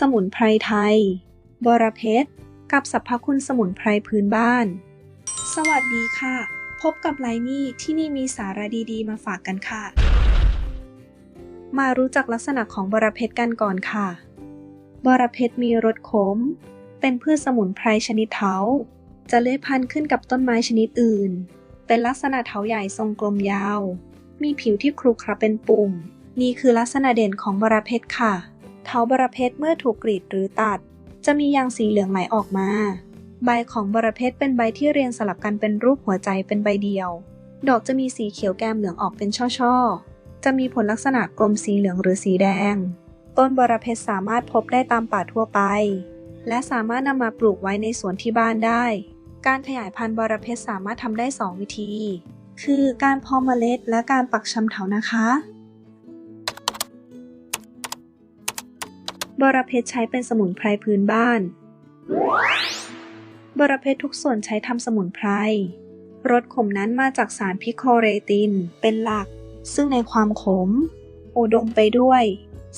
สมุนไพรไทย บรเพชร กับสรรพคุณสมุนไพรพื้นบ้าน สวัสดีค่ะ พบกับไลนี่ที่นี่มีสาระดีๆ มาฝากกันค่ะ มารู้จักลักษณะของบรเพชรกันก่อนค่ะ บรเพชรมีรสขม เป็นพืชสมุนไพรชนิดเถา จะเลื้อยพันขึ้นกับต้นไม้ชนิดอื่น เป็นลักษณะเถาใหญ่ทรงกลมยาว มีผิวที่ครุขระเป็นปุ่ม นี่คือลักษณะเด่นของบรเพชรค่ะ เถาบรเพชรเมื่อถูกกรีดหรือตัด จะมียางสีเหลืองไหลออกมา ใบของบรเพชรเป็นใบที่เรียงสลับกันเป็นรูปหัวใจเป็นใบเดียว ดอกจะมีสีเขียวแก้มเหลืองออกเป็นช่อๆ จะมีผลลักษณะกลมสีเหลืองหรือสีแดง ต้นบรเพชรสามารถพบได้ตามป่าทั่วไป และสามารถนำมาปลูกไว้ในสวนที่บ้านได้ การขยายพันธุ์บรเพชรสามารถทำได้ 2 วิธี คือการเพาะเมล็ดและการปักชำเถานะคะ บรเพชรใช้เป็นสมุนไพรพื้นบ้าน บรเพชรทุกส่วนใช้ทำสมุนไพร รสขมนั้นมาจากสารพิโคเรตินเป็นหลัก ซึ่งในความขม อุดมไปด้วย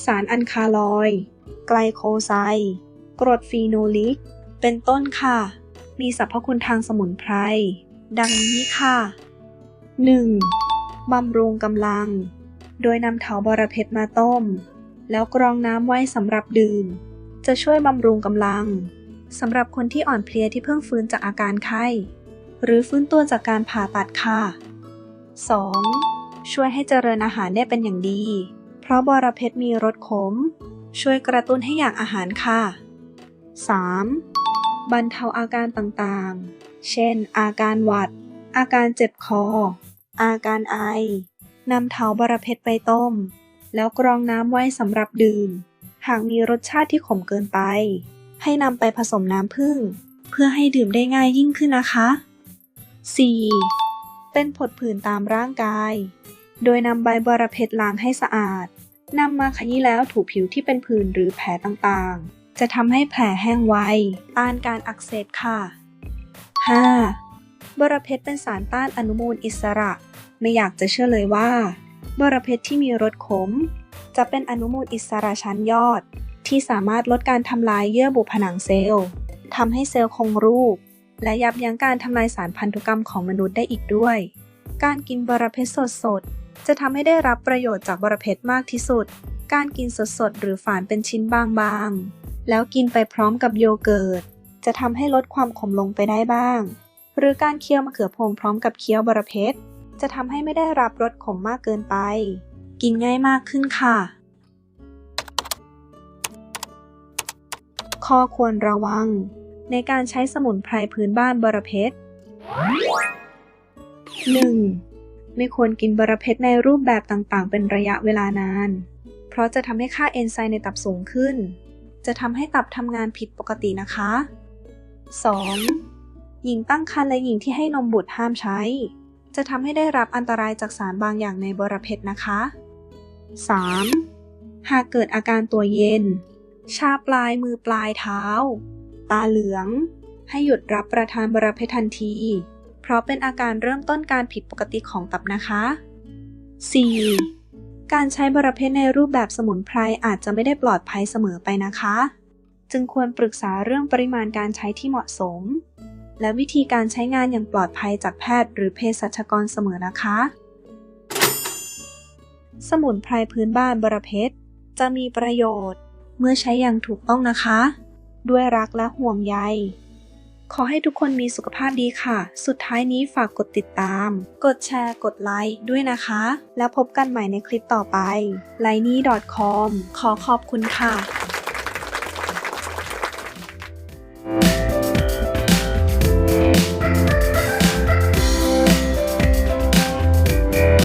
สารอันคาลอย ไกลโคไซ กรดฟีโนลิก เป็นต้นค่ะ มีสรรพคุณทางสมุนไพร ดังนี้ค่ะ 1. บำรุงกำลัง โดยนำเถาบรเพชรมาต้ม แล้วกรองน้ำไว้สำหรับดื่ม จะช่วยบำรุงกำลังสำหรับคนที่อ่อนเพลียที่เพิ่งฟื้นจากอาการไข้ หรือฟื้นตัวจากการผ่าตัดค่ะ 2. ช่วยให้เจริญอาหารได้เป็นอย่างดี เพราะบรเพชรมีรสขม ช่วยกระตุ้นให้อยากอาหารค่ะ 3. บรรเทาอาการต่างๆ เช่น อาการหวัด อาการเจ็บคอ อาการไอ นำเถาบรเพชรไปต้ม แล้วกรองน้ำไว้สำหรับดื่ม หากมีรสชาติที่ขมเกินไป ให้นำไปผสมน้ำผึ้งเพื่อให้ดื่มได้ง่ายยิ่งขึ้นนะคะ 4. เป็นผดผื่นตามร่างกาย โดยนำใบบรเพชรล้างให้สะอาดนำมาขยี้แล้วถูผิวที่เป็นผื่นหรือแผลต่างๆ จะทำให้แผลแห้งไว ต้านการอักเสบค่ะ 5. บรเพชรเป็นสารต้านอนุมูลอิสระ ไม่อยากจะเชื่อเลยว่า บรเพชรที่มีรสขม จะเป็นอนุมูลอิสระชั้นยอด ที่สามารถลดการทำลายเยื่อบุผนังเซลล์ทำให้เซลล์คงรูป และยับยั้งการทำลายสารพันธุกรรมของมนุษย์ได้อีกด้วย การกินบรเพชรสดๆ จะทำให้ได้รับประโยชน์จากบรเพชรมากที่สุด การกินสดๆ หรือฝานเป็นชิ้นบางๆ แล้วกินไปพร้อมกับโยเกิร์ต จะทำให้ลดความขมลงไปได้บ้าง หรือการเคี้ยวมะเขือพวงพร้อมกับเคี้ยวบรเพชร จะทำให้ไม่ได้รับรสขมมากเกินไป กินง่ายมากขึ้นค่ะ ข้อควรระวัง ในการใช้สมุนไพรพื้นบ้านบรเพชร 1. ไม่ควรกินบรเพชรในรูปแบบต่างๆ เป็นระยะเวลานาน เพราะจะทำให้ค่าเอนไซม์ในตับสูงขึ้น จะทำให้ตับทำงานผิดปกตินะคะ 2. หญิงตั้งครรภ์และหญิงที่ให้นมบุตรห้ามใช้ จะทำให้ได้รับอันตรายจากสารบางอย่างในบรเพชรนะคะ 3. หากเกิดอาการตัวเย็น ชาปลายมือปลายเท้า ตาเหลือง ให้หยุดรับประทานบรเพชรทันที เพราะเป็นอาการเริ่มต้นการผิดปกติของตับนะคะ 4. การใช้บรเพชรในรูปแบบสมุนไพรอาจจะไม่ได้ปลอดภัยเสมอไปนะคะ จึงควรปรึกษาเรื่องปริมาณการใช้ที่เหมาะสม และวิธีการใช้งานอย่างปลอดภัยจากแพทย์หรือเภสัชกรเสมอนะคะ สมุนไพรพื้นบ้านบรเพชรจะมีประโยชน์เมื่อใช้อย่างถูกต้องนะคะ ด้วยรักและห่วงใย ขอให้ทุกคนมีสุขภาพดีค่ะ สุดท้ายนี้ฝากกดติดตาม กดแชร์ กดไลค์ด้วยนะคะ แล้วพบกันใหม่ในคลิปต่อไป l i n e c o m ขอขอบคุณค่ะ